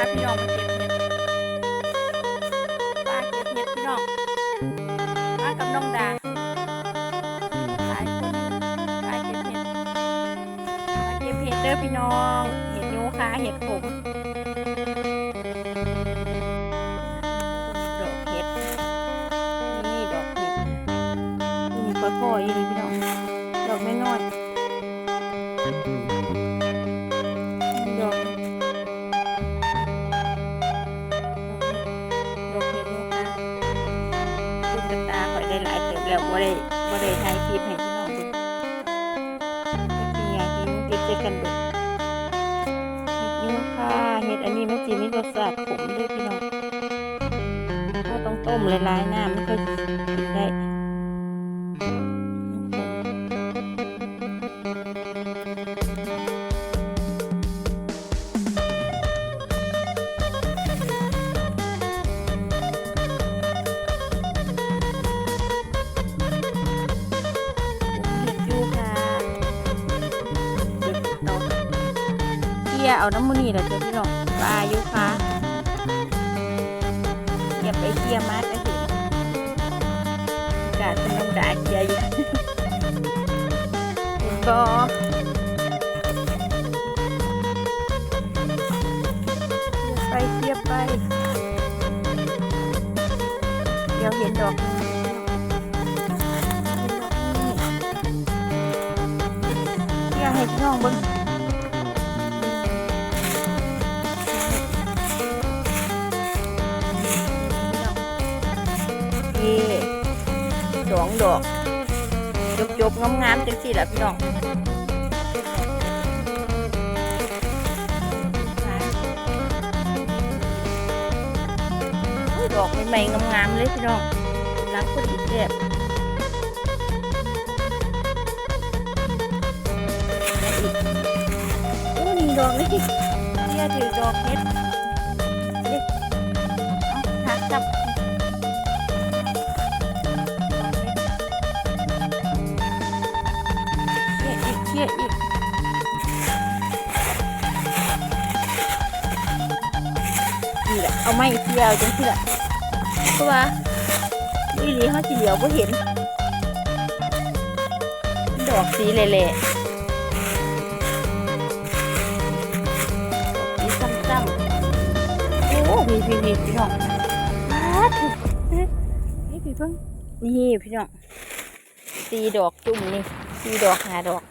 พาพี่น้องมาเก็บเห็ดป้าเก็บเห็ดพี่น้องมากับน้องดาหลายคนป้าเก็บเห็ดมาเก็บเห็ดเด้อพี่น้อง เห็ดยูคาเห็ดขมดอกเห็ดนี่ดอกเห็ดนี่ค่อยๆนี่พี่น้อง ดอกไม่น้อย มันจีมีรสชาติขมด้วยพี่น้องเราต้องต้มหลายๆน้ำมันค่อยกินได้เห็ดยูค่ะเด็ดดอกเกี่ยเอาน้ำมันนี่แหละเจ้าพี่น้อง ปลายูค่ะเก็บไปเกี่ยมาจะเห็นกาดเป็นน้องดาเยอยู่คุณบอไปเทียบไป เดี๋ยวเห็นดอกเห็นดอกนี้เดี๋ยวให้น้องบิ่ง นี่ดองดอกจบจบๆงามๆจังสิล่ะพี่น้องโอ้ยดอกใหม่ๆงามๆเลยพี่น้องรักคนอีกแซ่บโอ้นี่ดอกนี่เรียถือดอกเฮ็ด เอาไม้เที่ยวจังสิละเพราะว่าอีหลีเขาสิเดียวบ่เห็น ดอกสีเละๆสีซ้ำๆโอ้พี่พี่พี่พี่น้องมาถูกนี่พี่เพิ่งนี่พี่น้องสีดอกจุ่มนี่สีดอกหาดอก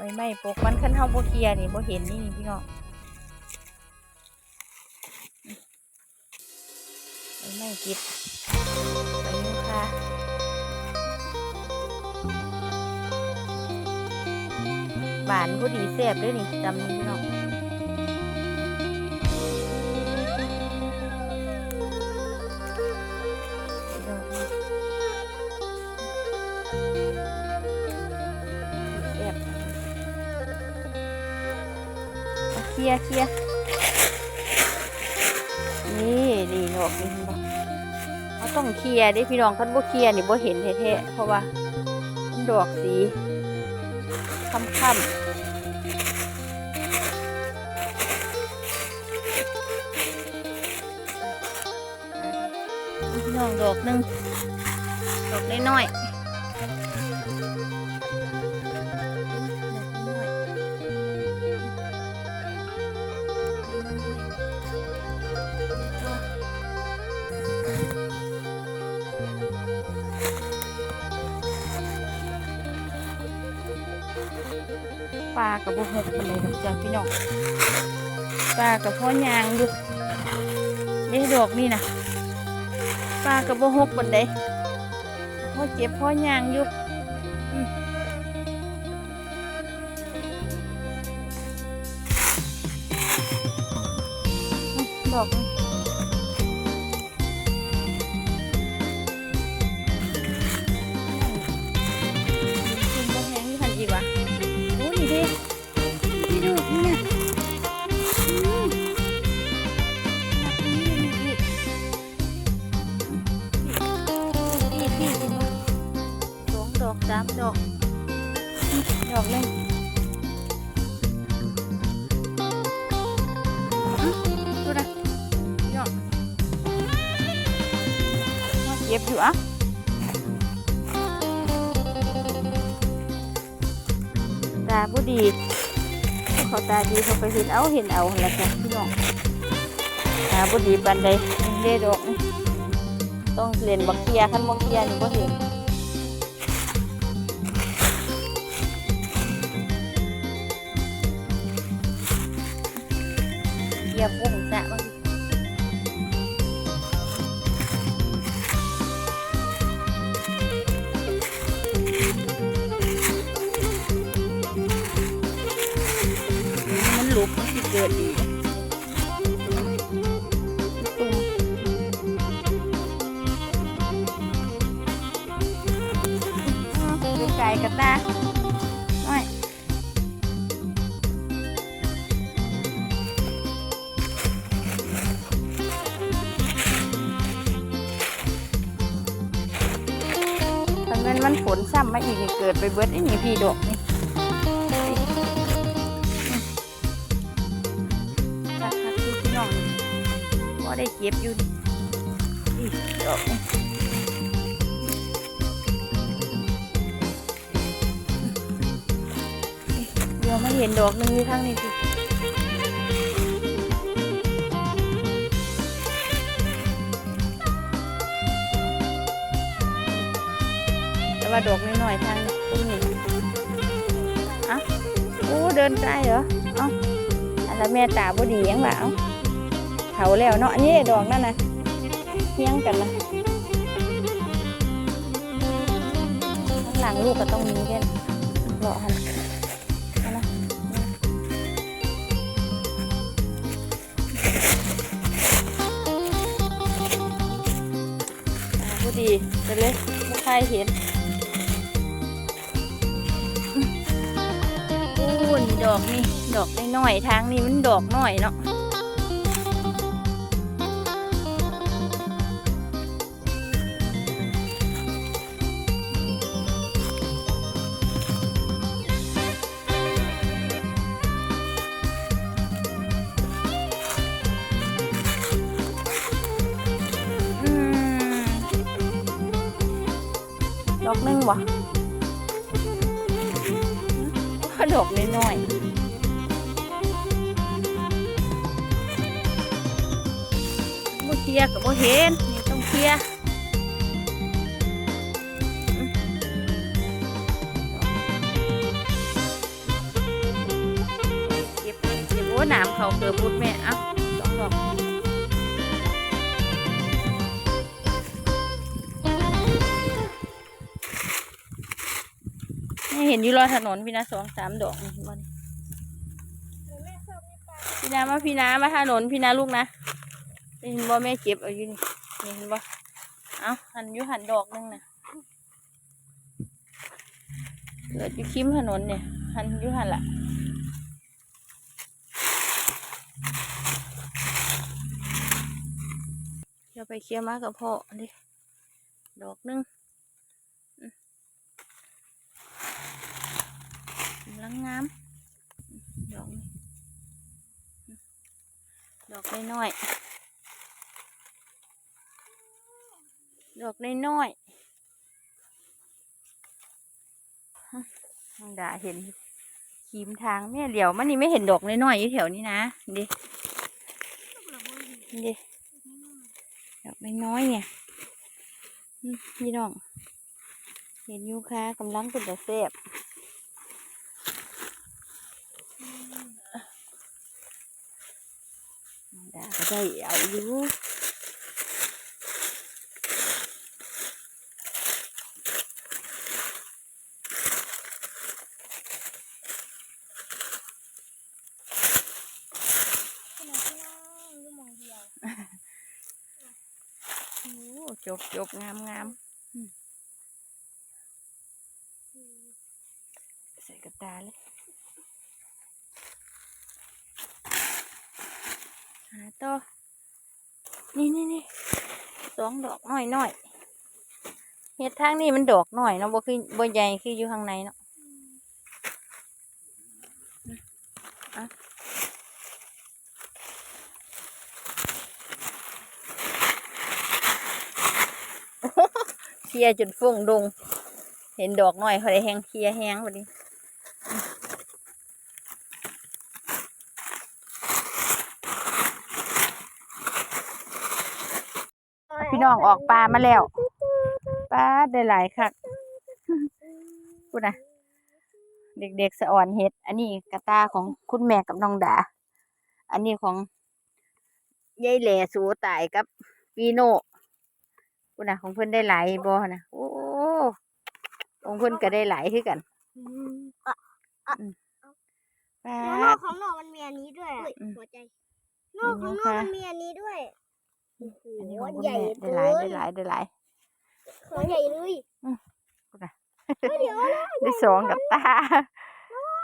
ใบไม้ปกมันขั้นเฮาบ่เคลียนี่บ่เห็นนี่นี่พี่น้องใบไม้กิดใบยูคาหวานผู้ดีเสียบด้วยนี่จำนี่พี่น้อง ลียเคลียนี่ดีดอกนี่เห็นบ่เขาต้องเคลียร์เด้พี่น้องคันบ่เคลียนี่บ่เห็นแท้ๆเพราะว่าดอกสีค่ำๆน้องดอกหนึงดอกน้อยๆ กับบุหกเป็นไรดอกจ้าพี่น้องปลากับพ่อยางดูนี่ดอกนี่นะปลากับบุหกเป็นไรพ่อเจ็บพ่อยางอยู่อืมอืมดอก อยู่อะตาผู้ดีเขาตาดีเขาก็เห็นเอาเห็นเอาหั่นละจ้ะพี่น้องตาผู้ดีปันใดเด้ดอกนี่ต้องเรียนบักเทียคันบักเทียนี่ก็เห็นเทียบุ้ง ก่กับตาน้อยถ้าเงินมันฝนซ้ำมาอีกนี่เกิดไปเบิดไอ้นี่พี่ดอกนี่คักคักพี่น้องก็ได้เก็บอยู่นี่ดอกนี่ เห็นดอกหนึ่งอยู่ข้างนี้สิแต่ว่าดอกน้อยๆทางตรงนี้อะโอ้เดินไกลเหรอ เอ้าอันละแม่ตาบ่ดียังบ่าเอ้าเผาแล้วเนาะอันนี้ดอกนั่นนะเฮี้ยงกันนะข้างหลังลูกก็ต้องมีเด่นรอหัน ดดีไปเลยไม่ใครเห็นอู้นดอกนี่ ดอกน้อยๆทางนี้มันดอกน้อยเนาะ ดอกนึงบ่ว่าดอกน้อยๆบ่เคียกับบ่เห็นนี่ต้องเคียเก็บเก็บโอ้น้ำเขาเกือบบุดแม่อ้าสองดอก เห็นอยู่รอถนนพี่นะสองสามดอกนี่เห็นบ่นี่พี่นามาพี่นามาถนนพี่นาลูกนะเห็นบ่แม่เก็บเอาอยู่นี่นี่เห็นบ่เอาหันอยู่หันดอกหนึงนะเกิดอยู่คิมถนนเนี่ยหันอยู่หันละเดี๋ยวไปเคลียร์มากับพ่อดิดอกหนึง กำลังงามดอกนี่ด อกน้อยดอกน้อยๆฮะนางดาเห็นขีมทางแม่เหลียวมันนี่ไม่เห็นดอกน้อยๆอยู่แถวนี้นะดิดิดอกน้อยๆเนี่ยพี่น้อง เห็นยูค่ะกำลังเป็นตะเสบ ใจเอาอยู่จบจบงามงามาต่อ นี่นี่นี่สองดอกน้อยน้อยเห็ดทางนี้มันดอกน้อยเนาะบ่คือบ่ใหญ่คืออยู่ข้างในเนาะอะลียจนฟุ้งดง เห็นดอกน้อยเขาได้แหงเคลียแหงวันนี้พี่ น้องออกปลามาแล้วปลาได้หลายคักพูดนะเด็กๆสะอ่อนเห็ด อันนี้กระตาของคุณแม่กับน้องดา อันนี้ของยายแหล่สูตายกับปีโน่พูดนะของเพิ่นได้หลายบ่นะโอ้ของเพิ่นก็ได้หลายคือกันปลาโลกของโลกมันมีอันนี้ด้วยอะอืมหัวใจโลกของโลกค่ะมันมีอันนี้ด้วยโอ้โหอันนี้ของคุณใหญ่แม่เกิได้หลายนได้หลายได้หลายหัวใหญ่เลยพูดนะเดี๋ยวนะได้สองกับตา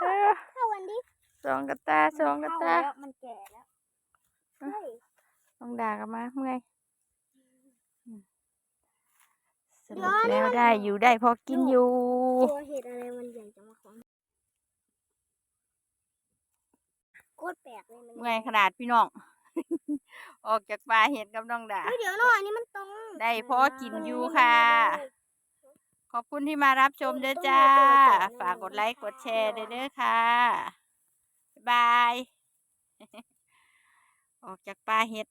เออเข้าวันนี้สองกับตาสองกับตามันแก่แล้วอะเฮ้ยต้องด่ากันมาเมื่อยอืมสรุปแล้วได้อยู่ได้พอกินอยู่ตัวเห็ดอะไรมันใหญ่จังวะของโคตรแปลกเลยมันเมื่อยขนาดพี่น้อง ออกจากป่าเห็ดกับน้องดาเฮ้ยเดี๋ยวนะอันนี้มันตรงได้พอกินอยู่ค่ะ ขอบคุณที่มารับชมเด้อจ้า ฝากกดไลค์กดแชร์เด้อค่ะบ๊ายบาย ออกจากป่าเห็ด